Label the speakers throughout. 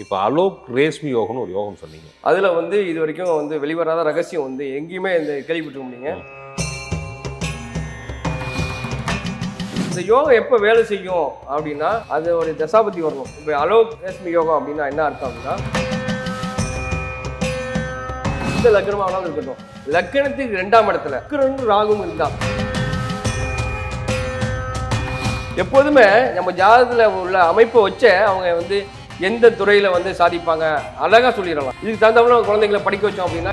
Speaker 1: இப்போ அலோக் ரேஷ்மி யோகம்னு ஒரு யோகம் சொன்னீங்க.
Speaker 2: அதுல வந்து இது வரைக்கும் வந்து வெளிவராத ரகசியம் வந்து எங்கேயுமே இந்த கேள்விப்பட்டிருக்க முடியுங்க இந்த யோகம் எப்போ வேலை செய்யும் அப்படின்னா அது ஒரு தசாபதி வரணும். இப்போ அலோக் ரேஷ்மி யோகம் அப்படின்னா என்ன அர்த்தம் அப்படின்னா இந்த லக்னமாக வேணாலும் இருக்கட்டும். லக்கணத்துக்கு ரெண்டாம் இடத்துல லக்னம் ராகும் இருந்தா எப்போதுமே நம்ம ஜாதகத்தில் உள்ள அமைப்பை வச்ச அவங்க வந்து எந்த துறையில வந்து சாதிப்பாங்க அழகா சொல்லிடலாம். இதுக்கு தகுந்தவங்க குழந்தைங்களை படிக்க வச்சோம் அப்படின்னா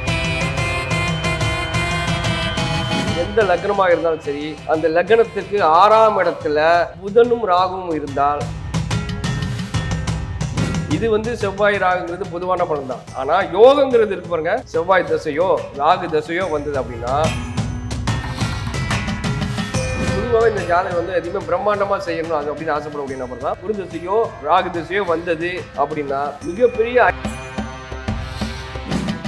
Speaker 2: எந்த லக்னமாக இருந்தாலும் சரி அந்த லக்னத்துக்கு ஆறாம் இடத்துல புதனும் ராகுவும் இருந்தால் இது வந்து செவ்வாய் ராகுங்கிறது பொதுவான பலன் தான் ஆனா யோகங்கிறது இருக்கு பாருங்க செவ்வாய் தசையோ ராகு தசையோ வந்தது அப்படின்னா பொதுவாகவே இந்த ஜாதகம் வந்து எதுவுமே பிரம்மாண்டமா செய்யணும் அது அப்படின்னு ஆசைப்படக்கூடிய நபர் தான் குரு திசையோ ராகு திசையோ வந்தது அப்படின்னா மிகப்பெரிய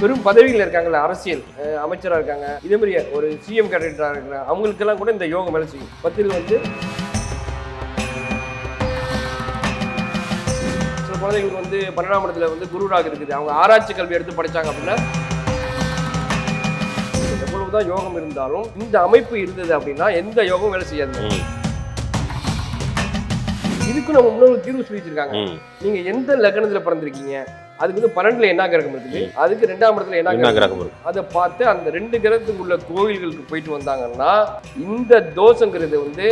Speaker 2: பெரும் பதவிகள் இருக்காங்கல்ல அரசியல் அமைச்சராக இருக்காங்க. இதே மாதிரி ஒரு சிஎம் கேண்டிடேட்டா இருக்கிறாங்க அவங்களுக்கெல்லாம் கூட இந்த யோகம் வேலை செய்யும். பத்தில் வந்து சில குழந்தைங்களுக்கு வந்து பன்னெண்டாம் இடத்துல வந்து குருராக இருக்குது. அவங்க ஆராய்ச்சி கல்வி எடுத்து படிச்சாங்க அப்படின்னா எவ்வளவுதான் யோகம் இருந்தாலும் இந்த அமைப்பு இருந்தது அப்படின்னா எந்த யோகம் வேலை செய்யாது. இதுக்கு நம்ம முன்னோர்கள் தீர்வு சொல்லி வச்சிருக்காங்க. நீங்க எந்த லக்னத்துல பிறந்திருக்கீங்க? அதுக்கு வந்து பன்னெண்டுல என்ன கிரகம் இருக்குது? அதுக்கு ரெண்டாம் இடத்துல என்ன கிரகம்
Speaker 1: இருக்கு
Speaker 2: அதை பார்த்து அந்த ரெண்டு கிரகத்துக்கு உள்ள கோவில்களுக்கு போயிட்டு வந்தாங்கன்னா இந்த தோஷங்கிறது வந்து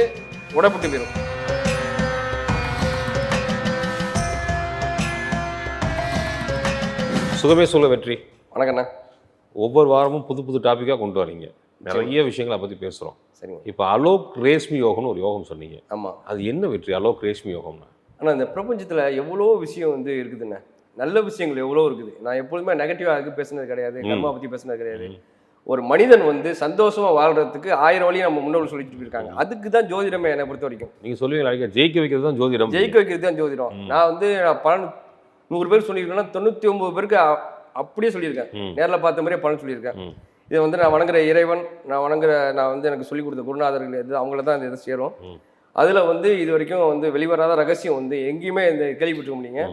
Speaker 2: உடப்பட்டு போயிடும்
Speaker 1: சுகமே சொல்ல வெற்றி.
Speaker 2: வணக்கண்ணா
Speaker 1: ஒவ்வொரு வாரமும் புது புது டாப்பிக்காக கொண்டு வரீங்க. நிறைய விஷயங்களை பற்றி பேசுகிறோம்
Speaker 2: சரிங்க.
Speaker 1: இப்போ அலோக் ரேஷ்மி யோகம்னு ஒரு யோகம் சொன்னீங்க.
Speaker 2: ஆமா.
Speaker 1: அது என்ன வெற்றி? அலோக் ரேஷ்மி யோகம்னா?
Speaker 2: ஆனா இந்த பிரபஞ்சத்துல எவ்வளோ விஷயம் வந்து இருக்குதுண்ணே நல்ல விஷயங்கள் எவ்வளோ இருக்குது? நான் எப்பொழுதுமே நெகட்டிவா அதுக்கு பேசுனது கிடையாது. கர்மா பத்தி பேசுனது கிடையாது. ஒரு மனிதன் வந்து சந்தோஷமா வாழ்றதுக்கு ஆயிரம் வழியை நம்ம முன்னோர்கள் சொல்லிட்டு போயிருக்காங்க அதுக்கு தான் ஜோதிடமே என்னை பொறுத்த வரைக்கும்.
Speaker 1: நீங்கள் சொல்லுவீங்க ஜெயிக்க வைக்கிறது தான் ஜோதிடம்.
Speaker 2: ஜெயிக்க வைக்கிறது தான் ஜோதிடம். நான் வந்து நான் பலன் நூறு பேர் சொல்லியிருக்கேன்னா தொண்ணூற்றி ஒன்பது பேருக்கு அப்படியே சொல்லியிருக்கேன். நேரில் பார்த்த மாதிரியே பலன் சொல்லியிருக்கேன். இதை வந்து நான் வணங்குற இறைவன் நான் வணங்குற நான் வந்து எனக்கு சொல்லிக் கொடுத்த குருநாதர்கள் எது அவங்கள தான் இதை சேரும். அதில் வந்து இது வரைக்கும் வந்து வெளிவராத ரகசியம் வந்து எங்கேயுமே இந்த கேள்விப்பட்டிருக்க முடியுங்க.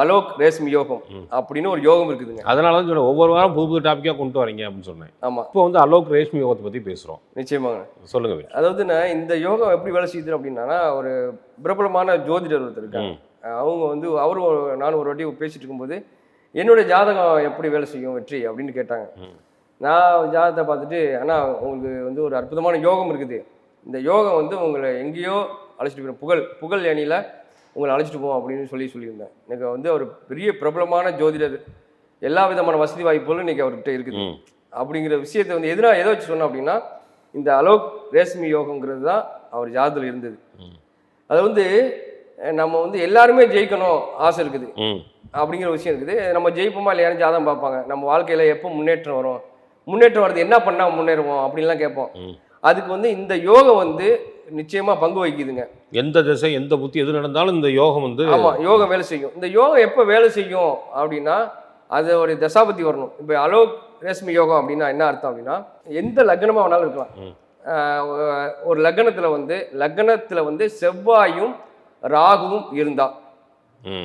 Speaker 2: அலோக் ரேஷ்மி யோகம். அப்படின்னு ஒரு யோகம் இருக்குதுங்க
Speaker 1: அதனால தான் ஒவ்வொரு வாரம் புது புது டாப்பிக்காக கொண்டு வரீங்க அப்படின்னு சொன்னேன்
Speaker 2: ஆமாம்
Speaker 1: இப்போ வந்து அலோக் ரேஷ்மி யோகத்தை பற்றி பேசுகிறோம்
Speaker 2: நிச்சயமாங்க
Speaker 1: சொல்லுங்க
Speaker 2: அதாவது நான் இந்த யோகம் எப்படி வேலை செய்யுது அப்படின்னா ஒரு பிரபலமான ஜோதிடர் ஒருத்தர் இருக்காங்க. அவங்க வந்து அவரும் நானும் ஒரு வாட்டி பேசிட்டு இருக்கும்போது என்னோட ஜாதகம் எப்படி வேலை செய்யும் வெற்றி அப்படின்னு கேட்டாங்க. நான் ஜாதகத்தை பார்த்துட்டு அண்ணா உங்களுக்கு வந்து ஒரு அற்புதமான யோகம் இருக்குது. இந்த யோகம் வந்து உங்களை எங்கேயோ அழைச்சிட்டு போயிடும். புகழ் புகழ் ஏணியில் உங்களை அழைச்சிட்டு போவோம் அப்படின்னு சொல்லி சொல்லியிருந்தேன். எனக்கு வந்து ஒரு பெரிய பிரபலமான ஜோதிடர் எல்லா விதமான வசதி வாய்ப்புகளும் இன்னைக்கு அவர்கிட்ட இருக்குது. அப்படிங்கிற விஷயத்தை வந்து எதுனா எதை வச்சு சொன்னோம் அப்படின்னா இந்த அலோக் ரேஷ்மி யோகங்கிறது தான் அவர் ஜாதகத்தில் இருந்தது. அது வந்து நம்ம வந்து எல்லாருமே ஜெயிக்கணும் ஆசை இருக்குது. அப்படிங்கிற விஷயம் இருக்குது. நம்ம ஜெயிப்போமா இல்லையான்னு ஜாதகம் பார்ப்பாங்க. நம்ம வாழ்க்கையில் எப்போ முன்னேற்றம் வரும்? முன்னேற்றம் வருது என்ன பண்ணால் முன்னேறுவோம் அப்படின்லாம் கேட்போம். அதுக்கு வந்து இந்த யோகம் வந்து நிச்சயமாக பங்கு வகிக்குதுங்க.
Speaker 1: எந்த திசை எந்த புத்தி எது நடந்தாலும் இந்த யோகம் வந்து
Speaker 2: ஆமாம் யோகம் வேலை செய்யும். இந்த யோகம் எப்போ வேலை செய்யும் அப்படின்னா அது ஒரு தசாபதி வரணும். இப்போ அலோக் ரேஷ்மி யோகம் அப்படின்னா என்ன அர்த்தம் அப்படின்னா எந்த லக்னமாக வேணாலும் இருக்கலாம். ஒரு லக்னத்தில் வந்து லக்னத்தில் வந்து செவ்வாயும் ராகுவும் இருந்தா.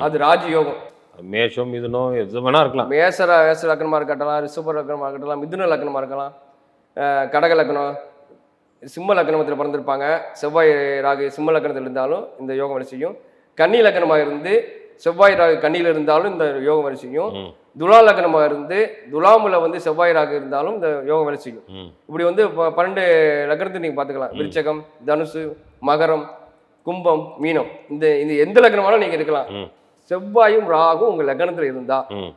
Speaker 2: அது ராஜயோகம்.
Speaker 1: மேஷம் மிதுனம் எது வேணா இருக்கலாம்.
Speaker 2: மேசர மேச லக்னமாக இருக்கட்டும் ரிஷப லக்னமாக இருக்கட்டும் மிதுன லக்னமாக இருக்கலாம். கடக லக்னம் சிம்ம லக்னத்தில் பிறந்திருப்பாங்க. செவ்வாய் ராகு சிம்ம லக்னத்தில் இருந்தாலும் இந்த யோகம் செய்யும்? கன்னி லக்னமாக இருந்து செவ்வாய் ராகு கன்னியில் இருந்தாலும் இந்த யோகம் வேலை செய்யும். துலா லக்னமாக இருந்து துலாமுல வந்து செவ்வாய் ராகு இருந்தாலும் இந்த யோகம் வேலை செய்யும்? இப்படி வந்து பன்னெண்டு லக்னத்தை நீங்கள் பார்த்துக்கலாம். விருச்சகம் தனுசு மகரம் கும்பம் மீனம். இந்த இந்த எந்த லக்னமாலும் நீங்கள் இருக்கலாம். செவ்வாயும் ராகும் உங்கள் லக்னத்தில் இருந்தா
Speaker 1: ம்.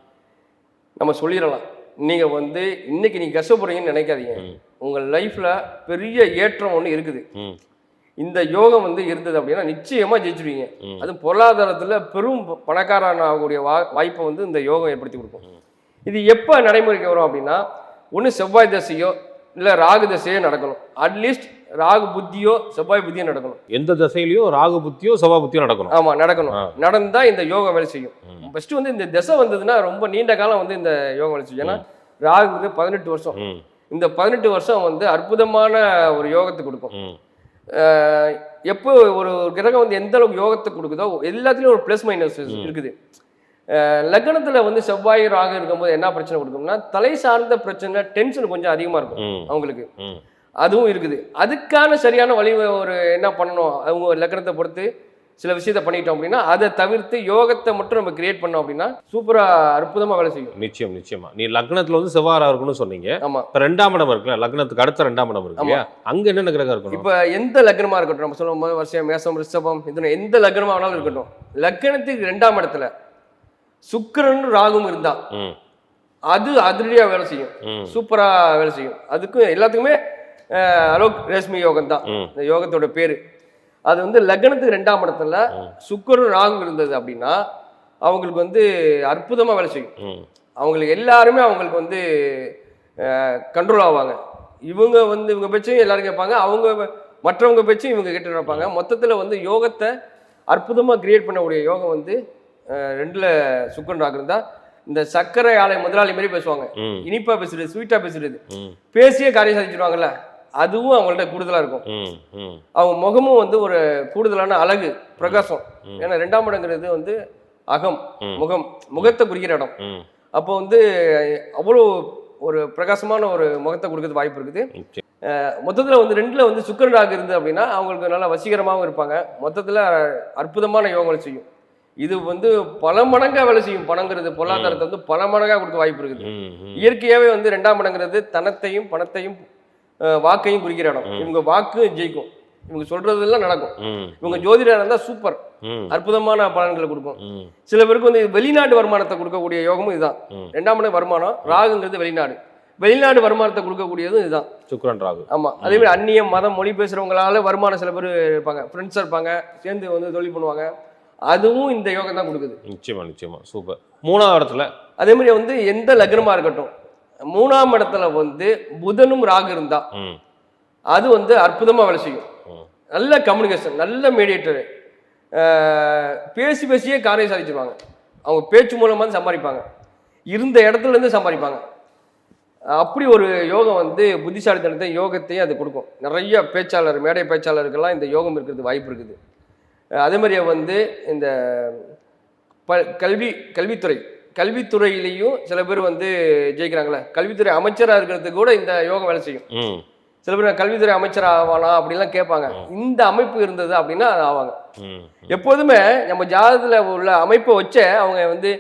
Speaker 2: நம்ம சொல்லிடலாம். நீங்கள் வந்து இன்னைக்கு நீங்கள் கஷ்டப்படுறீங்கன்னு நினைக்காதீங்க. உங்கள் லைஃப்பில் பெரிய ஏற்றம் ஒன்று இருக்குது. இந்த யோகம் வந்து இருந்தது அப்படின்னா நிச்சயமாக ஜெயிச்சிருவீங்க. அதுவும் பொருளாதாரத்தில் பெரும் பணக்காரன் ஆகக்கூடிய வா வாய்ப்பை வந்து இந்த யோகம் ஏற்படுத்தி கொடுக்கும். இது எப்போ நடைமுறைக்கு வரும் அப்படின்னா ஒன்று செவ்வாய் தசையோ இல்லை ராகு தசையோ நடக்கணும். அட்லீஸ்ட் ராகு புத்தியோ செவ்வாய் புத்தியோ நடக்கணும்.
Speaker 1: எந்த திசையிலையும் ராகு புத்தியோ சபா புத்தியோ நடக்கணும்.
Speaker 2: ஆமாம் நடக்கணும். நடந்தா இந்த யோகம் வேலை செய்யும். ஃபர்ஸ்ட் வந்து இந்த திசை வந்ததுன்னா ரொம்ப நீண்ட காலம் வந்து இந்த யோகம் வேலை செய்யும். ஏன்னா ராகுங்கிறது பதினெட்டு வருஷம். இந்த பதினெட்டு வருஷம் வந்து அற்புதமான ஒரு யோகத்தை கொடுக்கும். எப்போ ஒரு கிரகம் வந்து எந்த அளவுக்கு யோகத்தை கொடுக்குதோ எல்லாத்துலேயும் ஒரு ப்ளஸ் மைனஸ் இருக்குது. லக்னத்துல வந்து செவ்வாய் ராகு இருக்கும்போது என்ன பிரச்சனை கொடுக்கும்னா தலை சார்ந்த பிரச்சனை டென்ஷன் கொஞ்சம் அதிகமா இருக்கும் அவங்களுக்கு. அதுவும் இருக்குது. அதுக்கான சரியான வழி ஒரு என்ன பண்ணணும்? அவங்க லக்னத்தை பொறுத்து சில விஷயத்த பண்ணிட்டோம் அப்படின்னா அதை தவிர்த்து யோகத்தை மட்டும் நம்ம கிரியேட் பண்ணோம் அப்படின்னா சூப்பரா அற்புதமா வேலை செய்யும்.
Speaker 1: நிச்சயம் நிச்சயமா. நீ லக்னத்துல வந்து செவ்வாறா இருக்கணும்னு சொன்னீங்க.
Speaker 2: ஆமா.
Speaker 1: இப்ப ரெண்டாம் இடம் இருக்குல்ல லக்னத்துக்கு அடுத்த ரெண்டாம் இடம் இருக்கு இல்லையா? அங்க என்னென்ன கிரகம் இருக்கணும்?
Speaker 2: இப்ப எந்த லக்னமா இருக்கட்டும் நம்ம சொல்லும் போது வருஷம் மேசம் ரிஷபம் இது எந்த லக்னமா வேணாலும் இருக்கட்டும். லக்னத்துக்கு ரெண்டாம் இடத்துல சுக்கிரன் ராகும் இருந்தா
Speaker 1: ம்.
Speaker 2: அது அதிரடியா வேலை செய்யும்.
Speaker 1: ம்.
Speaker 2: சூப்பரா வேலை செய்யும். அதுக்கும் எல்லாத்துக்குமே அலோக் ரேஷ்மி யோகம் தான். இந்த யோகத்தோட பேரு. அது வந்து லக்னத்துக்கு ரெண்டாம் இடத்துல. சுக்கிரன் ராகு இருந்தது அப்படின்னா அவங்களுக்கு வந்து அற்புதமா வேலை செய்யும். அவங்களுக்கு எல்லாருமே அவங்களுக்கு வந்து கண்ட்ரோல் ஆவாங்க. இவங்க வந்து இவங்க பேச்சையும் எல்லாரும் கேட்பாங்க. அவங்க மற்றவங்க பேச்சும் இவங்க கேட்டு இருப்பாங்க. மொத்தத்தில் வந்து யோகத்தை அற்புதமாக கிரியேட் பண்ணக்கூடிய யோகம் வந்து ரெண்டுல சுக்கரன் ராகு இருந்தா இந்த சர்க்கரை ஆலை முதலாளி மாதிரி பேசுவாங்க.
Speaker 1: ம்.
Speaker 2: இனிப்பா பேசுறது ஸ்வீட்டா பேசுறது. பேசியே காரியம் சாதிச்சிருவாங்கல்ல. அதுவும் அவங்கள்ட்ட கூடுதலா இருக்கும். அவங்க முகமும் வந்து ஒரு கூடுதலான அழகு பிரகாசம். ஏன்னா ரெண்டாம் இடங்கிறது வந்து அகம். முகம் முகத்தை குறிக்கிற இடம். அப்போ வந்து அவ்வளோ ஒரு பிரகாசமான ஒரு முகத்தை கொடுக்கறது வாய்ப்பு இருக்குது. மொத்தத்தில் வந்து ரெண்டில் வந்து சுக்கிரன் ராகு இருந்து அப்படின்னா அவங்களுக்கு நல்லா வசீகரமாகவும் இருப்பாங்க. மொத்தத்தில் அற்புதமான யோகங்கள் செய்யும். இது வந்து பல மடங்கா வேலை செய்யும் பணங்கிறது பொருளாதாரத்தை வந்து பல மடங்கா கொடுக்க வாய்ப்பு இருக்குது. இயற்கையாகவே வந்து ரெண்டாம் இடங்கிறது தனத்தையும் பணத்தையும் வாக்கையும் குறிக்கிற இடம். இவங்க வாக்கு ஜெயிக்கும். இவங்க சொல்றதெல்லாம் நடக்கும். இவங்க ஜோதிடர் இருந்தால் சூப்பர். அற்புதமான பலன்களை கொடுக்கும். சில பேருக்கு வந்து வெளிநாட்டு வருமானத்தை கொடுக்கக்கூடிய யோகமும் இதுதான். ரெண்டாம் இடம் வருமானம் ராகுங்கிறது வெளிநாடு. வெளிநாடு வருமானத்தை கொடுக்கக்கூடியதும் இதுதான்.
Speaker 1: சுக்கிரன் ராகு.
Speaker 2: ஆமா. அதே மாதிரி அந்நியம் மதம் மொழி பேசுறவங்களால வருமானம் சில பேர் இருப்பாங்க. ஃப்ரெண்ட்ஸாக இருப்பாங்க. சேர்ந்து வந்து தொழில் பண்ணுவாங்க. அதுவும் இந்த யோகம் தான் கொடுக்குது.
Speaker 1: நிச்சயமா நிச்சயமா. சூப்பர். மூணாவது இடத்துல
Speaker 2: அதே மாதிரி வந்து எந்த லக்னமா இருக்கட்டும் மூணாம் இடத்துல வந்து புதனும் ராகு இருந்தா அது வந்து அற்புதமா வேலை செய்யும். நல்ல கம்யூனிகேஷன் நல்ல மீடியேட்டர் பேசி பேசியே காரியம் சாதிச்சிருவாங்க. அவங்க பேச்சு மூலமா தான் சம்பாதிப்பாங்க. இருந்த இடத்துல இருந்து சம்பாதிப்பாங்க. அப்படி ஒரு யோகம் வந்து புத்திசாலித்தனத்தை யோகத்தையும் அது கொடுக்கும். நிறைய பேச்சாளர் மேடை பேச்சாளருக்கெல்லாம் இந்த யோகம் இருக்கிறது வாய்ப்பு இருக்குது. அதே மாதிரியே வந்து இந்த ப கல்வி கல்வித்துறை. கல்வித்துறையிலையும் சில பேர் வந்து ஜெயிக்கிறாங்களே. கல்வித்துறை அமைச்சராக இருக்கிறதுக்கு கூட இந்த யோகம் வேலை செய்யும். சில பேர் கல்வித்துறை அமைச்சர் ஆகலாம் அப்படிலாம் கேட்பாங்க. இந்த அமைப்பு இருந்தது அப்படின்னா அது ஆவாங்க. எப்போதுமே நம்ம ஜாதகத்தில் உள்ள அமைப்பை வச்சே அவங்க வந்து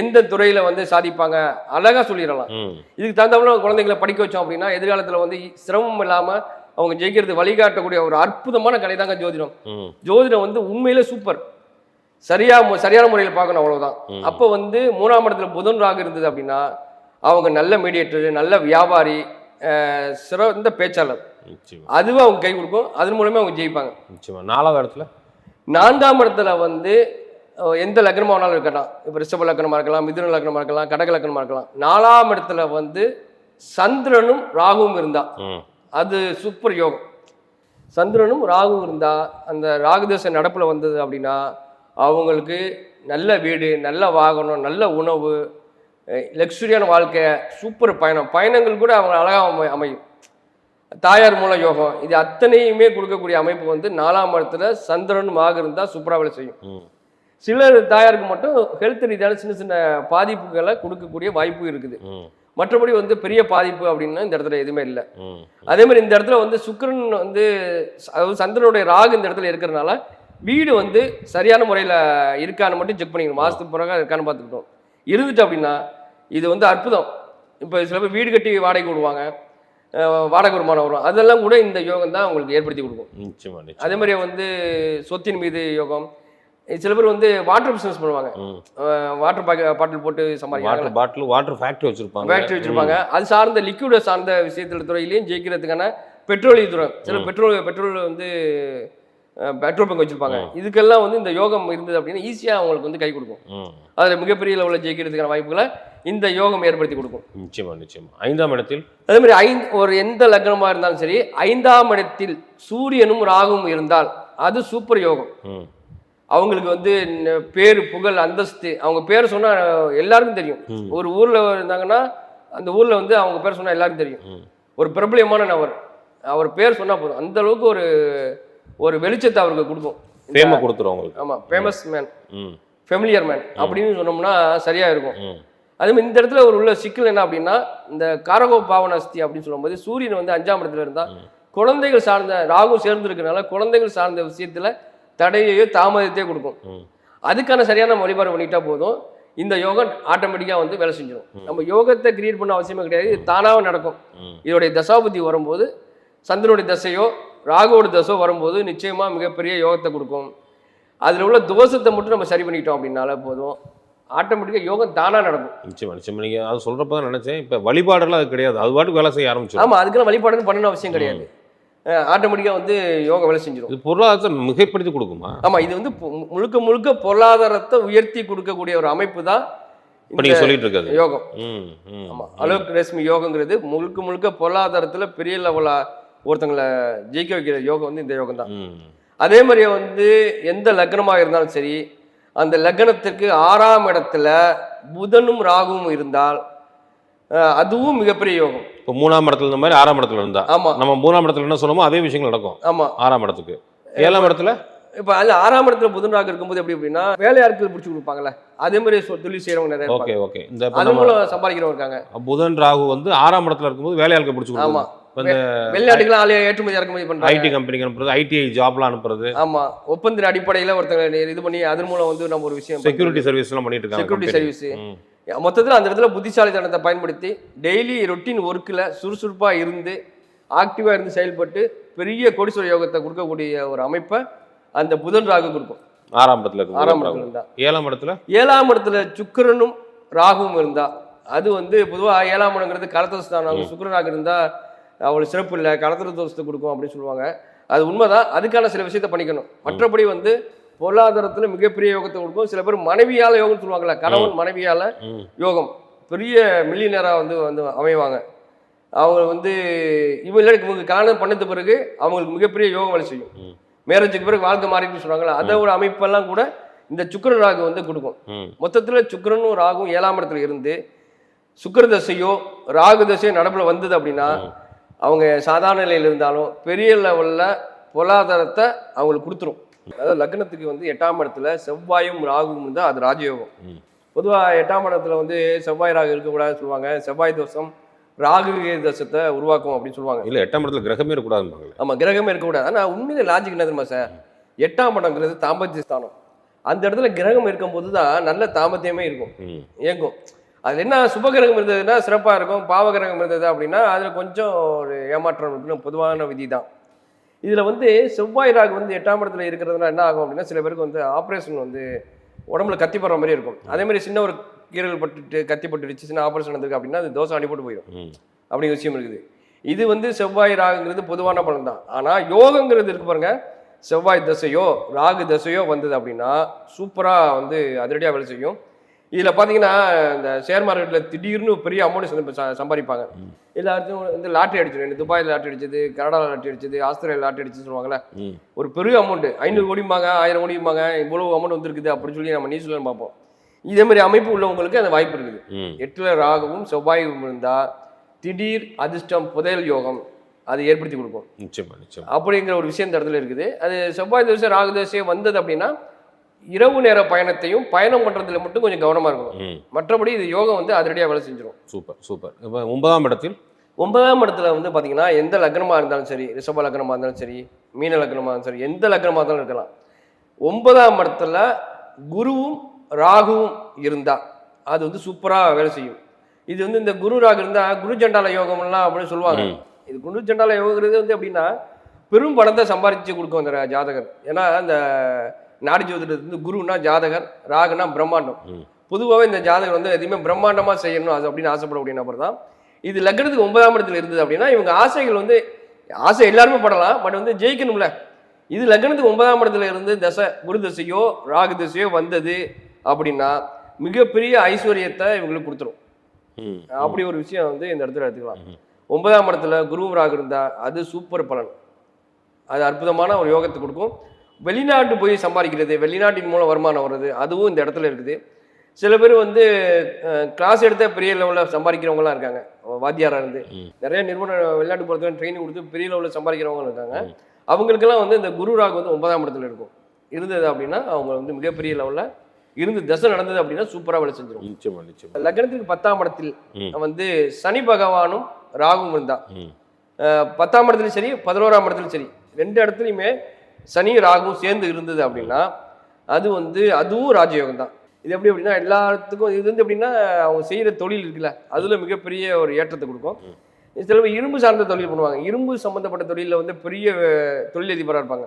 Speaker 2: எந்த துறையில வந்து சாதிப்பாங்க அழகா சொல்லிடலாம். இதுக்கு தகுந்தவள குழந்தைங்களை படிக்க வச்சோம் அப்படின்னா எதிர்காலத்துல வந்து சிரமம் இல்லாம அவங்க ஜெயிக்கிறது வழிகாட்டக்கூடிய ஒரு அற்புதமான கலை தாங்க ஜோதிடம் ஜோதிடம் வந்து உண்மையிலே சூப்பர் சரியா சரியான முறையில் பார்க்கணும் அவ்வளவுதான். அப்போ வந்து மூணாம் இடத்துல புதன் ராகு இருந்தது அப்படின்னா அவங்க நல்ல மீடியேட்டர் நல்ல வியாபாரி சிறந்த பேச்சாளர்.
Speaker 1: நிச்சயமா.
Speaker 2: அதுவே அவங்க கை கொடுக்கும். அதன் மூலமே அவங்க ஜெயிப்பாங்க.
Speaker 1: நாலாவது இடத்துல?
Speaker 2: நான்காம் இடத்துல வந்து எந்த லக்னமாக வேணாலும் இருக்கலாம். இப்போ ரிஷப லக்னமாக இருக்கலாம் மிதுன லக்னமாக இருக்கலாம் கடக லக்னமாக இருக்கலாம். நாலாம் இடத்துல வந்து சந்திரனும் ராகுவும் இருந்தா. அது சூப்பர் யோகம். சந்திரனும் ராகுவும் இருந்தா அந்த ராகுதேச நடப்புல வந்தது அப்படின்னா அவங்களுக்கு நல்ல வீடு நல்ல வாகனம் நல்ல உணவு லக்ஸுரியான வாழ்க்கை சூப்பர் பயணம். பயணங்கள் கூட அவங்க அழகாக அமை அமையும். தாயார் மூல யோகம் இது அத்தனையுமே கொடுக்கக்கூடிய அமைப்பு வந்து நாலாம் இடத்துல சந்திரனும் ஆக இருந்தால் சூப்பராக வேலை செய்யும். சிலர் தாயாருக்கு மட்டும் ஹெல்த் ரீதியான சின்ன சின்ன பாதிப்புகளை கொடுக்கக்கூடிய வாய்ப்பு இருக்குது. மற்றபடி வந்து பெரிய பாதிப்பு அப்படின்னா இந்த இடத்துல எதுவுமே இல்லை. அதே மாதிரி இந்த இடத்துல வந்து சுக்கிரன் வந்து அதாவது சந்திரனுடைய ராகு இந்த இடத்துல இருக்கிறனால வீடு வந்து சரியான முறையில் இருக்கான்னு மட்டும் செக் பண்ணிக்கணும். மாதத்துக்கு பிறகு இருக்கான்னு பார்த்துக்கிட்டோம். இருந்துட்டு அப்படின்னா இது வந்து அற்புதம். இப்போ சில பேர் வீடு கட்டி வாடகை விடுவாங்க. வாடகை வருமானம் வரும். அதெல்லாம் கூட இந்த யோகம் தான் உங்களுக்கு ஏற்படுத்தி கொடுக்கும். அதே மாதிரி வந்து சொத்தின் மீது யோகம். சில பேர் வந்து வாட்டர் பிஸ்னஸ் பண்ணுவாங்க. வாட்டர் பாக்க பாட்டில் போட்டு சம்பாதிக்கிறாங்க.
Speaker 1: வாட்டர் பாட்டில் வாட்டர் ஃபேக்டரி வச்சிருப்பாங்க.
Speaker 2: ஃபேக்டரி வச்சிருப்பாங்க. அது சார்ந்த லிக்விட சார்ந்த விஷயத்துல துறையிலையும் ஜெயிக்கிறதுக்கான பெட்ரோலிய துறை. சில பெட்ரோல் பெட்ரோல் வந்து பெட்ரோல் பங்க் வச்சிருப்பாங்க. இதுக்கெல்லாம் வந்து இந்த யோகம் இருந்தது அப்படின்னா ஈஸியாக அவங்களுக்கு வந்து கை கொடுக்கும். அதில் மிகப்பெரிய லெவலில் ஜெயிக்கிறதுக்கான வாய்ப்புகளை இந்த யோகம் ஏற்படுத்தி கொடுக்கும்.
Speaker 1: நிச்சயமா நிச்சயமா. ஐந்தாம் இடத்தில்?
Speaker 2: அதே மாதிரி ஐந்து ஒரு எந்த லக்னமாக இருந்தாலும் சரி ஐந்தாம் இடத்தில் சூரியனும் ராகுவும் இருந்தால் அது சூப்பர் யோகம். அவங்களுக்கு வந்து பேரு புகழ் அந்தஸ்து அவங்க பேர் சொன்னா எல்லாருக்கும் தெரியும். ஒரு ஊர்ல இருந்தாங்கன்னா அந்த ஊர்ல வந்து அவங்க பேர் சொன்னா எல்லாருக்கும் தெரியும். ஒரு பிரபலியமான நபர் அவர் பேர் சொன்னா போதும். அந்த அளவுக்கு ஒரு ஒரு வெளிச்சத்தை அவருக்கு கொடுக்கும்.
Speaker 1: ஃபேமை கொடுத்துரும் உங்களுக்கு
Speaker 2: ஆமா ஃபேமஸ் மேன் ஃபெமிலியர் மேன் அப்படின்னு சொன்னோம்னா சரியா இருக்கும்.
Speaker 1: ம்.
Speaker 2: அதே மாதிரி இந்த இடத்துல ஒரு உள்ள சிக்கல் என்ன அப்படின்னா இந்த காரகோ பாவனஸ்தி அப்படின்னு சொல்லும்போது சூரியன் வந்து அஞ்சாம் இடத்துல இருந்தா குழந்தைகள் சார்ந்த ராகு சேர்ந்து இருக்கனால குழந்தைகள் சார்ந்த விஷயத்துல தடையையோ தாமதத்தையோ கொடுக்கும். அதுக்கான சரியான வழிபாடு பண்ணிட்டா போதும். இந்த யோகம் ஆட்டோமேட்டிக்காக வந்து வேலை செஞ்சிடும் நம்ம யோகத்தை கிரியேட் பண்ண அவசியமே கிடையாது. இது தானாக நடக்கும். இதோடைய தசாபுத்தி வரும்போது சந்திரனுடைய தசையோ ராகுவோட தசையோ வரும்போது நிச்சயமா மிகப்பெரிய யோகத்தை கொடுக்கும். அதில் உள்ள தோஷத்தை மட்டும் நம்ம சரி பண்ணிட்டோம் அப்படின்னால போதும். ஆட்டோமேட்டிக்காக யோகம் தானா நடக்கும்.
Speaker 1: நிச்சயமா நிச்சயமா. நீங்கள் அது சொல்கிறப்ப தான் நினச்சேன். இப்போ வழிபாடெல்லாம் அது கிடையாது. அது பாட்டுக்கு வேலை செய்ய ஆரம்பிச்சிடும்
Speaker 2: ஆமா அதுக்கெல்லாம் வழிபாடுன்னு பண்ணணும் அவசியம் கிடையாது. ஆட்டோமேட்டிக்காக வந்து யோகம் வேலை செஞ்சிடும்
Speaker 1: இது பொருளாதாரத்தை மிகைப்படுத்தி கொடுக்குமா?
Speaker 2: ஆமா இது வந்து முழுக்க முழுக்க பொருளாதாரத்தை உயர்த்தி கொடுக்கக்கூடிய ஒரு அமைப்பு தான்
Speaker 1: நீங்கள் சொல்லிட்டு இருக்காது
Speaker 2: யோகம்.
Speaker 1: ம் ம்
Speaker 2: ஆமா அலோக் ரேஷ்மி யோகங்கிறது முழுக்க முழுக்க பொருளாதாரத்துல பெரிய லெவலா ஒருத்தங்களை ஜெயிக்க வைக்கிற யோகம் வந்து இந்த யோகம் தான் அதே மாதிரியே வந்து எந்த லக்னமாக இருந்தாலும் சரி அந்த லக்னத்திற்கு ஆறாம் இடத்துல புதனும் ராகுவும் இருந்தால் அதுவும் மிகப்பெரிய யோகம்.
Speaker 1: இப்போ மூணாம் இடத்துல இந்த மாதிரி ஆறாம் இடத்துல இருந்தா.
Speaker 2: ஆமா.
Speaker 1: நம்ம மூணாம் இடத்துல என்ன சொன்னோமோ அதே விஷயங்கள் நடக்கும்.
Speaker 2: ஆமா.
Speaker 1: ஆறாம் இடத்துக்கு. ஏழாம் இடத்துல?
Speaker 2: இப்ப அது ஆறாம் இடத்துல புதன் ராகு இருக்கும்போது எப்படி அப்படின்னா வேலையாட்கள் பிடிச்சி கொடுப்பாங்கல்ல அதே மாதிரி தொழில் செய்யறவங்க நிறைய
Speaker 1: ஓகே ஓகே. இந்த
Speaker 2: அது மூலம் சம்பாதிக்கிறவங்க இருக்காங்க.
Speaker 1: புதன் ராகு வந்து ஆறாம் இடத்துல இருக்கும்போது வேலையாளுக்கு பிடிச்சி
Speaker 2: ஆமா. வெளிநாட்டுக்கெல்லாம் ஆளு ஏற்றுமதி இறக்குமதி பண்றாங்க.
Speaker 1: ஐடி கம்பெனிக்கு அனுப்புறது ஐடிஐ ஜாப்லாம் அனுப்புறது.
Speaker 2: ஆமா ஒப்பந்த அடிப்படையில ஒருத்தங்க இது பண்ணி அதன் மூலம் வந்து நம்ம ஒரு விஷயம்
Speaker 1: செக்யூரிட்டி சர்வீஸ்லாம் பண்ணிட்டு இருக்காங்க
Speaker 2: செக்யூரிட்டி. சர்வீஸ். மொத்தத்தில் அந்த இடத்துல புத்திசாலித்தனத்தை பயன்படுத்தி டெய்லி ரொட்டீன் ஒர்க்கில் சுறுசுறுப்பாக இருந்து ஆக்டிவாக இருந்து செயல்பட்டு பெரிய கோடீஸ்வர யோகத்தை கொடுக்கக்கூடிய ஒரு அமைப்பை அந்த புதன் ராகு கொடுக்கும்.
Speaker 1: ஆறாம் இடத்துல
Speaker 2: ஆறாம். இருந்தா.
Speaker 1: ஏழாம் இடத்துல?
Speaker 2: ஏழாம் இடத்துல சுக்கிரனும் ராகுவும் இருந்தா. அது வந்து பொதுவாக ஏழாம் இடங்கிறது கலத்தஸ்தானம் சுக்கிரனாக இருந்தா அவ்வளோ சிறப்பு இல்லை கலத்திர தோஷத்தை கொடுக்கும் அப்படின்னு சொல்லுவாங்க. அது உண்மைதான். அதுக்கான சில விஷயத்தை பண்ணிக்கணும். மற்றபடி வந்து பொருளாதாரத்தில் மிகப்பெரிய யோகத்தை கொடுக்கும். சில பேர் மனைவியால யோகம் சொல்லுவாங்கல்ல கணவன் மனைவியால யோகம். பெரிய மில்லியனராக வந்து வந்து அமைவாங்க. அவங்க வந்து இவங்க இல்லை இவங்க கல்யாணம் பண்ணது பிறகு அவங்களுக்கு மிகப்பெரிய யோகம் வேலை செய்யும். மேரேஜுக்கு பிறகு வாழ்க்கை மாறிட்டு சொல்றாங்களா அதோட அமைப்பெல்லாம் கூட இந்த சுக்கிர ராகு வந்து கொடுக்கும். மொத்தத்தில் சுக்கிரனும் ராகும் ஏழாம் இடத்துல இருந்து சுக்கிர தசையோ ராகு தசையோ நடப்புல வந்தது அப்படின்னா அவங்க சாதாரண நிலையில் இருந்தாலும் பெரிய லெவலில் பொருளாதாரத்தை அவங்களுக்கு கொடுத்துரும். அதாவது லக்னத்துக்கு வந்து எட்டாம் இடத்துல செவ்வாயும் ராகுவும் இருந்தால் அது ராஜயோகம். பொதுவாக எட்டாம் இடத்துல வந்து செவ்வாய் ராகு இருக்கக்கூடாதுன்னு சொல்லுவாங்க. செவ்வாய் தோஷம் ராகு தோஷத்தை உருவாக்கும் அப்படின்னு சொல்லுவாங்க.
Speaker 1: இல்ல எட்டாம் இடத்துல கிரகமே இருக்கக்கூடாதும்பாங்களே.
Speaker 2: ஆமாம் கிரகமே இருக்கக்கூடாது. ஆனால் உண்மையில லாஜிக் என்ன தெரியுமா சார் எட்டாம் இடங்கிறது தாம்பத்திய ஸ்தானம். அந்த இடத்துல கிரகம் இருக்கும்போது தான் நல்ல தாம்பத்தியமே இருக்கும். இயங்கும். அது என்ன சுபகிரகம் இருந்ததுன்னா சிறப்பாக இருக்கும். பாவகிரகம் இருந்தது அப்படின்னா அதில் கொஞ்சம் ஒரு ஏமாற்றம் இருக்குன்னு பொதுவான விதி தான் இதில் வந்து செவ்வாய் ராகு வந்து எட்டாம் இடத்துல இருக்கிறதுனால என்ன ஆகும் அப்படின்னா சில பேருக்கு வந்து ஆப்ரேஷன் வந்து உடம்புல கத்தி படுற மாதிரி இருக்கும். அதே மாதிரி சின்ன ஒரு கீரல் பட்டுட்டு கத்தி பட்டுடுச்சு சின்ன ஆப்ரேஷன் வந்திருக்கு அப்படின்னா அது தோசை அடிபட்டு போயிடும். அப்படிங்கிற விஷயம் இருக்குது. இது வந்து செவ்வாய் ராகுங்கிறது பொதுவான பலன் தான் ஆனால் யோகங்கிறது இருக்கு பாருங்க. செவ்வாய் தசையோ ராகு தசையோ வந்தது அப்படின்னா சூப்பராக வந்து அதிரடியாக வேலை செய்யும். இதில் பார்த்தீங்கன்னா இந்த ஷேர் மார்க்கெட்டில் திடீர்னு பெரிய அமௌண்ட் சம்பாதிப்பாங்க. எல்லாருக்கும் வந்து லாட்டரி அடிச்சிடும் துபாயில் லாட்டரி அடிச்சது கனடாவில் லாட்டரி அடிச்சது ஆஸ்திரேலியா லாட்டரி அடிச்சு சொல்லுவாங்கல்ல. ஒரு பெரிய அமௌண்ட் ஐநூறு கோடிம்பாங்க ஆயிரம் கோடிம்பாங்க இவ்வளவு அமௌண்ட் வந்திருக்குது அப்படின்னு சொல்லி நம்ம நியூஸ்ல பார்ப்போம். இதே மாதிரி அமைப்பு உள்ளவங்களுக்கு அந்த வாய்ப்பு இருக்குது. எட்டுல ராகவும் செவ்வாயும் இருந்தா திடீர் அதிர்ஷ்டம் புதையல் யோகம் அது ஏற்படுத்தி கொடுக்கும்
Speaker 1: நிச்சயமா நிச்சயமா.
Speaker 2: அப்படிங்கிற ஒரு விஷயம் இந்த இடத்துல இருக்குது. அது செவ்வாய் தோசை ராகு தோசை வந்தது அப்படின்னா இரவு நேர பயணத்தையும் பயணம் பண்றதுல மட்டும் கொஞ்சம் கவனமா இருக்கணும்.
Speaker 1: ம்.
Speaker 2: மற்றபடி இது யோகம் வந்து அதிரடியாக வேலை செஞ்சிடும்
Speaker 1: சூப்பர் சூப்பர். இப்போ ஒன்பதாம் இடத்தில்?
Speaker 2: ஒன்பதாம் இடத்துல வந்து பார்த்தீங்கன்னா எந்த லக்னமாக இருந்தாலும் சரி ரிஷப லக்னமாக இருந்தாலும் சரி மீன லக்னமாக இருந்தாலும் சரி எந்த லக்னமாக இருந்தாலும் இருக்கலாம். ஒன்பதாம் இடத்துல குருவும் ராகுவும் இருந்தா அது வந்து சூப்பராக வேலை செய்யும். இது வந்து இந்த குரு ராகு இருந்தால் குரு ஜண்டால யோகம்லாம் அப்படின்னு சொல்லுவாங்க. இது குரு ஜண்டால யோகங்கிறது வந்து எப்படின்னா பெரும் பணத்தை சம்பாதிச்சு கொடுக்கும் அந்த ஜாதகர். ஏன்னா அந்த நாடி ஜோதிடத்துல வந்து குருன்னா ஜாதகர் ராகுனா பிரம்மாண்டம். பொதுவாகவே இந்த ஜாதகர் வந்து எதையுமே பிரம்மாண்டமாக செய்யணும் அது அப்படின்னு ஆசைப்படக்கூடிய நபர் தான். இது லக்னத்துக்கு ஒன்பதாம் இடத்துல இருந்தது அப்படின்னா இவங்க ஆசைகள் வந்து ஆசை எல்லாருமே படலாம் பட் வந்து ஜெயிக்கணும்ல. இது லக்னத்துக்கு ஒன்பதாம் இடத்துல இருந்து தசை குரு தசையோ ராகு தசையோ வந்தது அப்படின்னா மிகப்பெரிய ஐஸ்வர்யத்தை இவங்களுக்கு கொடுத்துரும். அப்படி ஒரு விஷயம் வந்து இந்த இடத்துல எடுத்துக்கலாம். ஒன்பதாம் இடத்துல குருவும் ராகு இருந்தா அது சூப்பர் பலன். அது அற்புதமான ஒரு யோகத்தை கொடுக்கும். வெளிநாட்டு போய் சம்பாதிக்கிறது வெளிநாட்டின் மூலம் வருமானம் வர்றது அதுவும் இந்த இடத்துல இருக்குது. சில பேர் வந்து கிளாஸ் எடுத்த பெரிய லெவலில் சம்பாதிக்கிறவங்கலாம் இருக்காங்க. வாத்தியாராக இருந்து. நிறைய நிறுவனம் வெளிநாட்டு போகிறதுக்கு ட்ரைனிங் கொடுத்து பெரிய லெவலில் சம்பாதிக்கிறவங்க இருக்காங்க. அவங்களுக்கெல்லாம் வந்து இந்த குரு ராகு வந்து ஒன்பதாம் இடத்துல இருக்கும். இருந்தது அப்படின்னா அவங்க வந்து மிகப்பெரிய லெவலில் இருந்து தசை நடந்தது அப்படின்னா சூப்பரா வேலை செஞ்சிடும்
Speaker 1: நிச்சயமா நிச்சயமா.
Speaker 2: லக்னத்துக்கு பத்தாம் இடத்தில். வந்து சனி பகவானும் ராகுவும் இருந்தா. பத்தாம் இடத்துலையும் சரி பதினோராம் இடத்துலையும் சரி. ரெண்டு இடத்துலையுமே சனி ராகுவும் சேர்ந்து இருந்தது அப்படின்னா அது வந்து அதுவும் ராஜயோகம் தான். இது எப்படி அப்படின்னா எல்லாத்துக்கும் இது வந்து எப்படின்னா அவங்க செய்கிற தொழில் இருக்குல்ல அதில் மிகப்பெரிய ஒரு ஏற்றத்தை கொடுக்கும். சில பேர் இரும்பு சார்ந்த தொழில் பண்ணுவாங்க. இரும்பு சம்மந்தப்பட்ட தொழிலில் வந்து பெரிய தொழிலதிபராக இருப்பாங்க.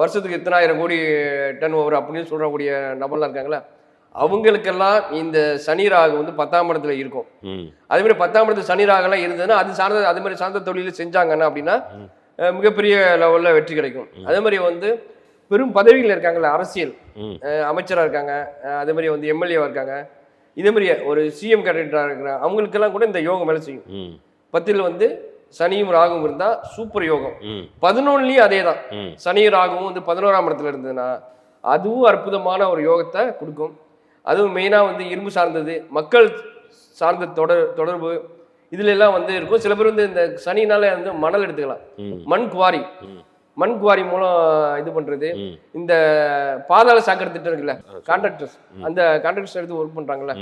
Speaker 2: வருஷத்துக்கு இத்தனாயிரம் கோடி டன் ஓவர் அப்படின்னு சொல்றக்கூடிய நபர்லாம் இருக்காங்களே அவங்களுக்கெல்லாம் இந்த சனி ராகு வந்து பத்தாம் இடத்துல இருக்கும். அதே மாதிரி பத்தாம் இடத்துல சனி ராகெல்லாம் இருந்ததுன்னா அது சார்ந்த அது மாதிரி சார்ந்த தொழில் செஞ்சாங்கன்னா அப்படின்னா மிகப்பெரிய லெவலில் வெற்றி கிடைக்கும். அதே மாதிரி வந்து பெரும் பதவிகள் இருக்காங்கல்ல அரசியல். அமைச்சராக இருக்காங்க. அதே மாதிரி வந்து எம்எல்ஏவாக இருக்காங்க. இதே மாதிரி ஒரு சிஎம் கேண்டிடேட்டாக இருக்கிற அவங்களுக்கெல்லாம் கூட இந்த யோகம் வேலை செய்யும். பத்தில் வந்து சனியும் ராகும் இருந்தால் சூப்பர் யோகம்.
Speaker 1: ம்.
Speaker 2: பதினொன்றுலையும் அதே தான்.
Speaker 1: ம்.
Speaker 2: சனி ராகுவும் வந்து பதினோராம் இடத்துல இருந்ததுன்னா அதுவும் அற்புதமான ஒரு யோகத்தை கொடுக்கும். அதுவும் மெயினாக வந்து இரும்பு சார்ந்தது மக்கள் சார்ந்த தொடர் தொடர்பு இதுல எல்லாம் வந்து இருக்கும். சில பேர் வந்து இந்த சனினால வந்து மணல் எடுத்துக்கலாம். மண் குவாரி. மண் குவாரி மூலம் இது பண்றது. இந்த பாதாள சாக்கடை திட்டம் இருக்குல்ல கான்ட்ராக்டர்ஸ் அந்த கான்ட்ராக்டர்ஸ் எடுத்து ஒர்க் பண்றாங்கல்ல.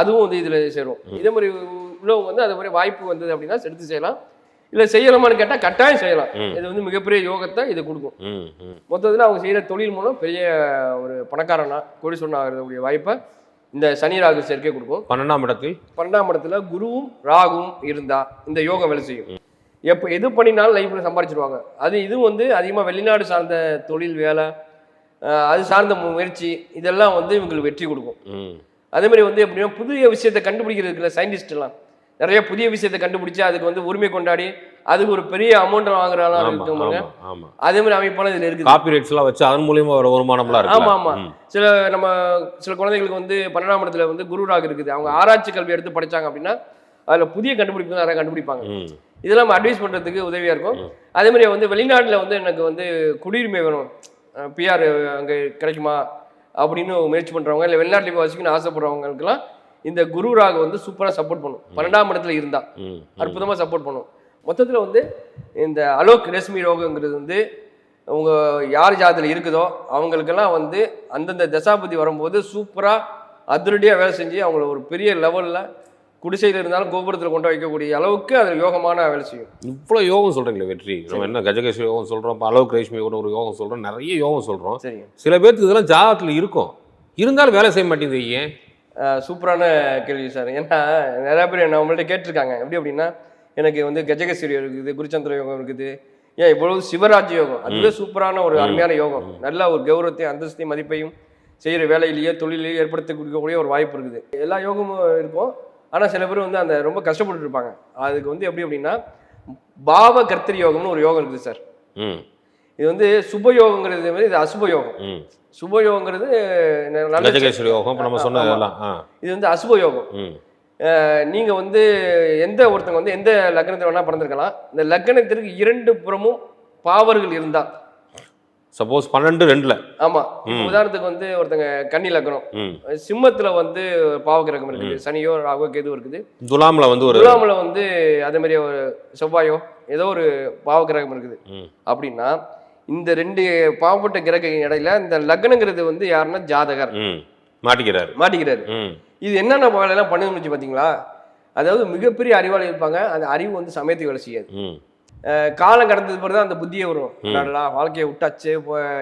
Speaker 2: அதுவும் வந்து இதுல சேரும். இதே மாதிரி உள்ளவங்க வந்து அது மாதிரி வாய்ப்பு வந்தது அப்படின்னா எடுத்து செய்யலாம். இல்ல செய்யலாமான்னு கேட்டா கட்டாயம் செய்யலாம். இது வந்து மிகப்பெரிய யோகத்தை இது கொடுக்கும். மொத்தத்தில் அவங்க செய்கிற தொழில் மூலம் பெரிய ஒரு பணக்காரனா கோடீஸ்வரன் ஆகிறதுடைய வாய்ப்பை இந்த சனி ராகு சேர்க்கை கொடுக்கும்
Speaker 1: பன்னெண்டாம் இடத்தில்?
Speaker 2: பன்னெண்டாம் இடத்துல குருவும் ராகுவும் இருந்தா இந்த யோகம் வேலை செய்யும். எப்போ எது பண்ணினாலும் லைஃப்ல சம்பாரிச்சிருவாங்க. அது இதுவும் வந்து அதிகமாக வெளிநாடு சார்ந்த தொழில் வேலை அது சார்ந்த முயற்சி இதெல்லாம் வந்து இவங்களுக்கு வெற்றி கொடுக்கும்.
Speaker 1: ம்.
Speaker 2: அதே மாதிரி வந்து எப்படின்னா புதிய விஷயத்தை கண்டுபிடிக்கிறதுக்குல சயின்டிஸ்ட் எல்லாம் நிறைய புதிய விஷயத்தை கண்டுபிடிச்சு அதுக்கு வந்து உரிமை கொண்டாடி அதுக்கு ஒரு பெரிய அமௌண்ட் வாங்குறாலாம் இருக்கு அதே மாதிரி அமைப்பெல்லாம் இதுல இருக்குது.
Speaker 1: காப்பி ரைட்ஸ் எல்லாம் வச்சு அதன் மூலியமா வர வருமானம்லாம் இருக்கு
Speaker 2: ஆமா ஆமா. சில நம்ம சில குழந்தைகளுக்கு வந்து பன்னெண்டாம் இடத்துல வந்து குரு ராகு இருக்குது. அவங்க ஆராய்ச்சி கல்வி எடுத்து படிச்சாங்க அப்படின்னா அதுல புதிய கண்டுபிடிப்பு நிறைய கண்டுபிடிப்பாங்க. இதெல்லாம் நம்ம அட்வைஸ் பண்றதுக்கு உதவியா இருக்கும். அதே மாதிரி வந்து வெளிநாட்டுல வந்து எனக்கு வந்து குடியுரிமை வேணும். பிஆர் அங்க கிடைக்குமா? அப்படின்னு முயற்சி பண்றவங்க இல்லை வெளிநாட்டுல போய் வசிக்கணும்னு ஆசைப்படுறவங்களுக்குலாம் இந்த குரு ராகு வந்து சூப்பரா சப்போர்ட் பண்ணும். பன்னெண்டாம் இடத்துல இருந்தா. அற்புதமா சப்போர்ட் பண்ணும். மொத்தத்துல வந்து இந்த அலோக் ரேஷ்மி ரோகங்கிறது வந்து உங்க யார் ஜாதத்தில் இருக்குதோ அவங்களுக்கெல்லாம் வந்து அந்தந்த தசாபதி வரும்போது சூப்பரா அதிரடியா வேலை செஞ்சு அவங்கள ஒரு பெரிய லெவல்ல குடிசையில் இருந்தாலும் கோபுரத்தில் கொண்டு வைக்கக்கூடிய அளவுக்கு அது யோகமான வேலை செய்யும்.
Speaker 1: இவ்வளோ யோகம் சொல்றீங்களே வெற்றி. நம்ம என்ன கஜகேஸ்வரி யோகம் சொல்றோம் இப்போ அளவுக்கு ரேஷ்மி கூட ஒரு யோகம் சொல்றோம் நிறைய யோகம் சொல்றோம்.
Speaker 2: சரிங்க
Speaker 1: சில பேர்த்துக்கு இதெல்லாம் ஜாதகத்துல இருக்கும். இருந்தாலும் வேலை செய்ய மாட்டேங்குது ஏன்?
Speaker 2: சூப்பரான கேள்வி சார். ஏன்னா நிறைய பேர் நம்மள்ட்ட கேட்டிருக்காங்க. எப்படி அப்படின்னா எனக்கு வந்து கஜகஸ்வரி இருக்குது குருச்சந்திர யோகம் இருக்குது. ஏன் இவ்வளவு சிவராஜ் யோகம்? அதுவே சூப்பரான ஒரு அருமையான யோகம். நல்ல ஒரு கௌரவத்தையும் அந்தஸ்தையும் மதிப்பையும் செய்கிற வேலையிலேயே தொழிலையே ஏற்படுத்தி கொடுக்கக்கூடிய ஒரு வாய்ப்பு இருக்குது. எல்லா யோகமும் இருக்கும். ஆனால் சில பேர் வந்து அந்த ரொம்ப கஷ்டப்பட்டு இருப்பாங்க. அதுக்கு வந்து எப்படி அப்படின்னா பாவ கர்த்தரி யோகம்னு ஒரு யோகம் இருக்குது சார்.
Speaker 1: ம்.
Speaker 2: இது வந்து சுபயோகங்கிறது மாதிரி இது அசுப யோகம். சுபயோகங்கிறது
Speaker 1: யோகம் இப்போ நம்ம சொன்னது எல்லாம் ஆ.
Speaker 2: இது வந்து அசுப யோகம்.
Speaker 1: ம்
Speaker 2: அஹ் நீங்க வந்து எந்த ஒருத்தங்க வந்து எந்த லக்னத்தில் வேணா பிறந்திருக்கலாம். இந்த லக்னத்திற்கு இரண்டு புறமும் பாவர்கள் இருந்தா.
Speaker 1: சப்போஸ் பன்னெண்டு ரெண்டுல.
Speaker 2: ஆமா. இப்ப உதாரணத்துக்கு வந்து ஒருத்தங்க கன்னி லக்னம். சிம்மத்துல வந்து பாவகிரகம் இருக்குது. சனியோ ராகோ கேது இருக்குது.
Speaker 1: துலாம்ல வந்து ஒரு
Speaker 2: துலாமில் வந்து அதே மாதிரி ஒரு செவ்வாயோ ஏதோ ஒரு பாவகிரகம் இருக்குது. அப்படின்னா இந்த ரெண்டு பாவப்பட்ட கிரக இடையில இந்த லக்னங்கிறது வந்து யாருன்னா ஜாதகர்.
Speaker 1: மாட்டிக்கிறாரு.
Speaker 2: மாட்டிக்கிறாரு. இது என்னென்ன வேலையெல்லாம் பண்ணுச்சு பார்த்தீங்களா? அதாவது மிகப்பெரிய அறிவாளி இருப்பாங்க. அந்த அறிவு வந்து சமயத்துக்கு வேலை செய்யாது. காலம் கடந்தது பிறகு தான் அந்த புத்தியே வரும். நல்லா வாழ்க்கையை விட்டாச்சு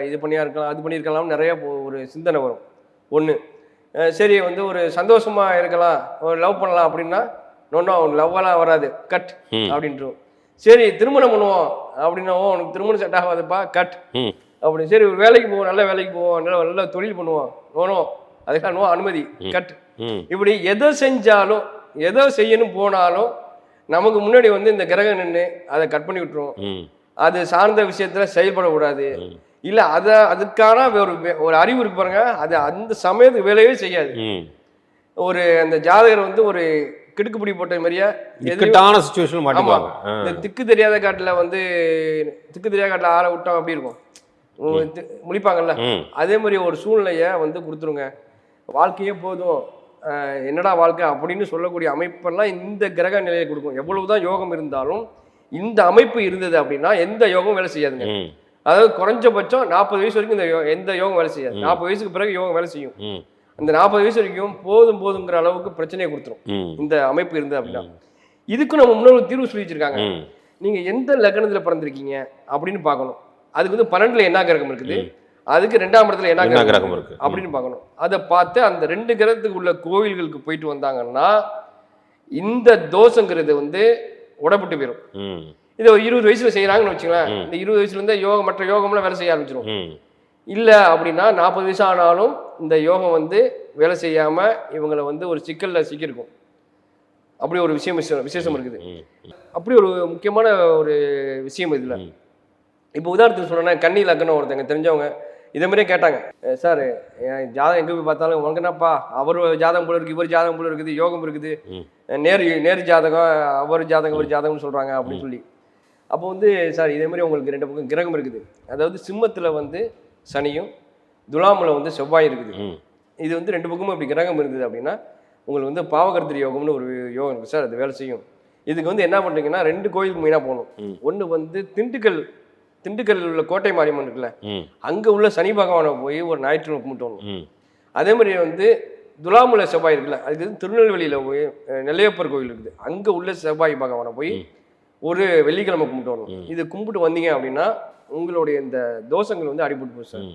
Speaker 2: இது பண்ணியா இருக்கலாம் அது பண்ணியிருக்கலாம் நிறைய ஒரு சிந்தனை வரும். ஒன்று சரி வந்து ஒரு சந்தோஷமா இருக்கலாம் ஒரு லவ் பண்ணலாம் அப்படின்னா நொன்னோ லவ்வெல்லாம் வராது. கட். அப்படின்ட்டுரும் சரி திருமணம் பண்ணுவோம் அப்படின்னா "ஓ, உனக்கு திருமணம் செட் ஆகாதுப்பா கட்.
Speaker 1: ம்.
Speaker 2: அப்படி சரி ஒரு வேலைக்கு போவோம் நல்ல வேலைக்கு போவோம் நல்ல நல்ல தொழில் பண்ணுவோம். நோனோ அதுக்காக நோ அனுமதி கட் இப்படி எதை செஞ்சாலும் எதை செய்யணும் போனாலும் நமக்கு முன்னாடி வந்து இந்த கிரகம் நின்று அதை கட் பண்ணி விட்டுரும் அது சார்ந்த விஷயத்துல செயல்படக்கூடாது. இல்ல அத அதுக்கான ஒரு ஒரு அறிவு இருக்கு பாருங்க அது அந்த சமயத்துக்கு வேலையே செய்யாது. ஒரு அந்த ஜாதகர் வந்து ஒரு கிடுக்குப்பிடி போட்ட மாதிரியா
Speaker 1: இக்கட்டான சுச்சுவேஷன்.
Speaker 2: இந்த திக்கு தெரியாத காட்டுல வந்து திக்கு தெரியாத காட்டுல ஆற விட்டோம் அப்படி இருக்கும். முழிப்பாங்கல்ல? அதே மாதிரி ஒரு சூழ்நிலையை வந்து கொடுத்துருங்க. வாழ்க்கையே போதும் என்னடா வாழ்க்கை அப்படின்னு சொல்லக்கூடிய அமைப்பெல்லாம் இந்த கிரக நிலையை கொடுக்கும். எவ்வளவுதான் யோகம் இருந்தாலும் இந்த அமைப்பு இருந்தது அப்படின்னா எந்த யோகம் வேலை செய்யாதுங்க. அதாவது குறைஞ்சபட்சம் நாற்பது வயசு வரைக்கும் இந்த எந்த யோகம் வேலை செய்யாது. நாற்பது வயசுக்கு பிறகு யோகம் வேலை செய்யும். அந்த நாற்பது வயசு வரைக்கும் போதும் போதுங்கிற அளவுக்கு பிரச்சனையை கொடுத்துரும். இந்த அமைப்பு இருந்தது அப்படின்னா. இதுக்கும் நம்ம முன்னோர் தீர்வு சொல்லி வச்சிருக்காங்க நீங்க எந்த லக்னத்துல பிறந்திருக்கீங்க அப்படின்னு பார்க்கணும். அதுக்கு வந்து பன்னெண்டுல என்ன கிரகம் இருக்குது? அதுக்கு ரெண்டாம் இடத்துல என்ன கிரகம்
Speaker 1: இருக்கு?
Speaker 2: அப்படின்னு பார்க்கணும். அதை பார்த்து அந்த ரெண்டு கிரகத்துக்கு உள்ள கோவில்களுக்கு போயிட்டு வந்தாங்கன்னா இந்த தோஷங்கிறது வந்து உடப்பட்டு போயிடும் இதை ஒரு இருபது வயசுல செய்யறாங்கன்னு வச்சுங்களேன்
Speaker 1: ம்.
Speaker 2: இந்த இருபது வயசுல இருந்தே யோகம் மற்ற யோகம்லாம் வேலை செய்ய ஆரம்பிச்சிடும் இல்ல அப்படின்னா நாற்பது வயசு ஆனாலும் இந்த யோகம் வந்து வேலை செய்யாம இவங்களை வந்து ஒரு சிக்கல்ல சிக்கியிருக்கும். அப்படி ஒரு விஷயம் விசே- விசேஷம் இருக்குது. அப்படி ஒரு முக்கியமான ஒரு விஷயம் இதுல. இப்போ உதாரணத்துக்கு சொல்லணும்னா கன்னி லக்னம் ஒருத்தங்க தெரிஞ்சவங்க இதே மாதிரியே கேட்டாங்க. "அஹ் சார் என் ஜாதகம் எங்கே போய் பார்த்தாலும் உனக்கு என்னப்பா? அவர் ஜாதகம் போல இருக்கு இவர் ஜாதகம் போல இருக்குது யோகம் இருக்குது. நேர் நேர் ஜாதகம் அவர் ஜாதகம் இவர் ஜாதகம்னு சொல்றாங்க அப்படின்னு சொல்லி. அப்போ வந்து சார் இதே மாதிரி உங்களுக்கு ரெண்டு பக்கம் கிரகம் இருக்குது. அதாவது சிம்மத்துல வந்து சனியும் துலாமுல வந்து செவ்வாய் இருக்குது. இது வந்து ரெண்டு பக்கமும் இப்படி கிரகம் இருந்தது அப்படின்னா உங்களுக்கு வந்து பாவகர்த்திரி யோகம்னு ஒரு யோகம் இருக்குது சார் அது வேலை செய்யும். இதுக்கு வந்து என்ன பண்ணுறீங்கன்னா ரெண்டு கோயிலுக்கு மெயினாக போகணும். ஒன்று வந்து திண்டுக்கல் திண்டுக்கல் உள்ள கோட்டை மாரியம்மன் இருக்குல்ல அங்கே உள்ள சனி பகவானை போய் ஒரு ஞாயிற்றுக்கிழமை கும்பிட்டு வரணும் அதே மாதிரி வந்து துலாமுல செவ்வாய் இருக்குல்ல அதுக்கு வந்து திருநெல்வேலியில் போய் நெல்லையப்பர் கோயில் இருக்குது அங்கே உள்ள செவ்வாய் பகவானை போய். ஒரு வெள்ளிக்கிழமை கும்பிட்டு வரணும். இது கும்பிட்டு வந்தீங்க அப்படின்னா உங்களுடைய இந்த தோஷங்கள் வந்து அடிபட்டு போகும் சார்.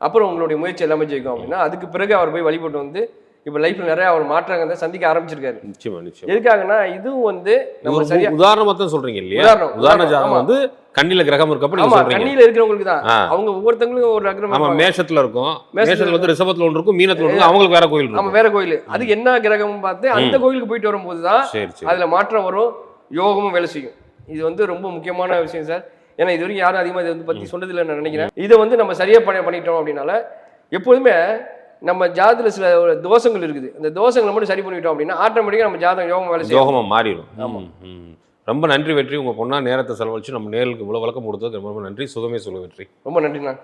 Speaker 2: அப்புறம் உங்களுடைய முயற்சி எல்லாமே ஜெயிக்கும் அப்படின்னா அதுக்கு பிறகு அவர் போய் வழிபட்டு வந்து இப்போ லைஃப்ல நிறைய அவர் மாற்றங்களை சந்திக்க ஆரம்பிச்சிருக்காரு.
Speaker 1: நிச்சயமா நிச்சயமா.
Speaker 2: எதுக்காகனா இதுவும் வந்து நம்ம சரியா
Speaker 1: உதாரணமா தான் சொல்றீங்க இல்லையா?
Speaker 2: உதாரணம்,
Speaker 1: உதாரண ஜாதகம். வந்து கண்ணில கிரகம் இருக்கப்ப நீங்க சொல்றீங்க.
Speaker 2: கண்ணியில இருக்கிறவங்களுக்கு தான். அவங்க ஒவ்வொருத்தங்களுக்கும் ஒரு லக்னம்
Speaker 1: ஆமா. மேஷத்துல இருக்கும்.
Speaker 2: மேஷத்துல
Speaker 1: வந்து ரிஷபத்துல ஒன்று இருக்கும் மீனத்துல ஒன்று அவங்களுக்கு வேற கோயில்
Speaker 2: ஆமா
Speaker 1: இருக்கும்.
Speaker 2: வேற கோயில். அதுக்கு என்ன கிரகம் பார்த்து அந்த கோயிலுக்கு போயிட்டு வரும்போது தான் அதுல மாற்றம் வரும் யோகமும் வேலை செய்யும். இது வந்து ரொம்ப முக்கியமான விஷயம் சார். ஏன்னா இது வரைக்கும் யாரும் அதிகமாக இதை வந்து பத்தி சொன்னதில்லை நான் நினைக்கிறேன். இதை வந்து நம்ம சரியா பண்ண பண்ணிட்டோம் அப்படின்னால எப்போதுமே நம்ம ஜாதத்துல சில தோஷங்கள் இருக்குது. அந்த தோஷங்களை மட்டும் சரி பண்ணிட்டோம் அப்படின்னா ஆட்டோமேட்டிக்காக நம்ம ஜாதகம் யோகம் வேலை செய்யும்.
Speaker 1: யோகமா மாறிடும்.
Speaker 2: ஆமா.
Speaker 1: ம், ம். ரொம்ப நன்றி வெற்றி. உங்க பொண்ணா நேரத்தை செலவழிச்சு நம்ம நேர்களுக்கு இவ்வளவு விளக்கம் கொடுத்ததுக்கு ரொம்ப ரொம்ப நன்றி. சுகமே சொல்ல வெற்றி.
Speaker 2: ரொம்ப நன்றிண்ணா.